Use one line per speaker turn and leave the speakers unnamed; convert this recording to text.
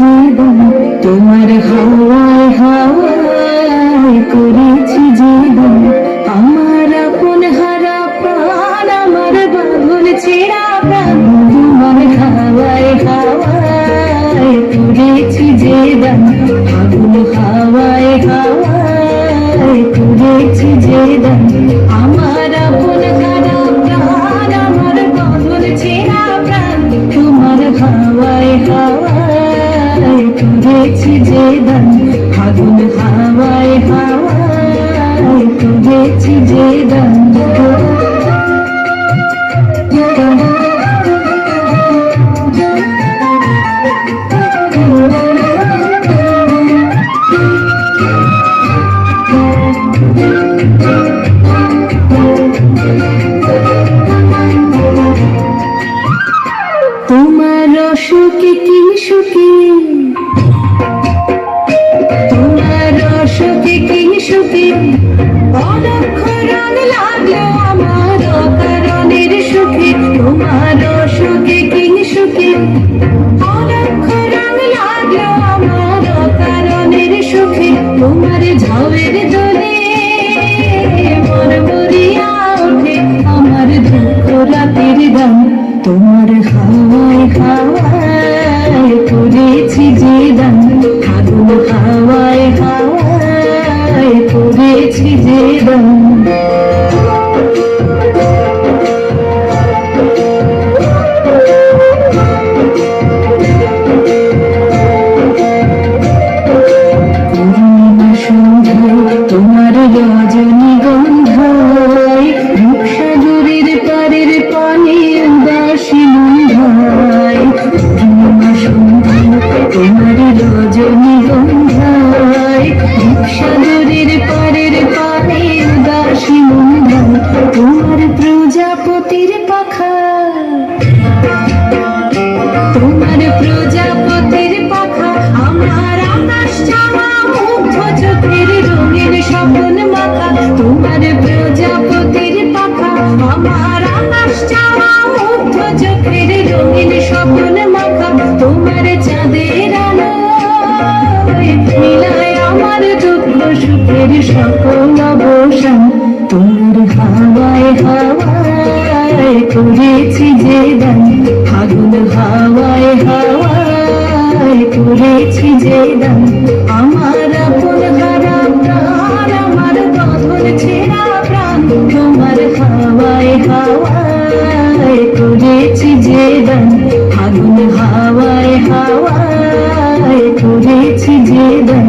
জীবন তোমার হাওয়ায় হাওয়ায় করেছি জীবন। আমার আপন হারা প্রাণ আমার বাঁধন ছেড়া করেছি যে দান ফাগুন হাওয়ায় হাওয়ায় করেছি যে দান। তোমার অসুখে কি সুখী anneler. করেছি যে দান তোমার রজনী গন্ধায় রূপসাগরের পারের পানে উদাসী মন্ধায়। তোমার রজনী গন্ধায় রূপসাগরের পারের পানে উদাসী মন্ধায় তোমার প্রজাপতির পাখা। তোমার প্রজাপতির সুখের সকল অবসান। তোমার হাওয়ায় হাওয়ায় করেছি যে দান। ফাগুন হাওয়ায় হাওয়ায় করেছি যে দান। আমার আপন হারা প্রাণ, আমার বাঁধন ছেঁড়া প্রাণ। তোমার হাওয়ায় হাওয়ায় করেছি যে দান। ফাগুন হাওয়ায় হাওয়ায় করেছি যে দান।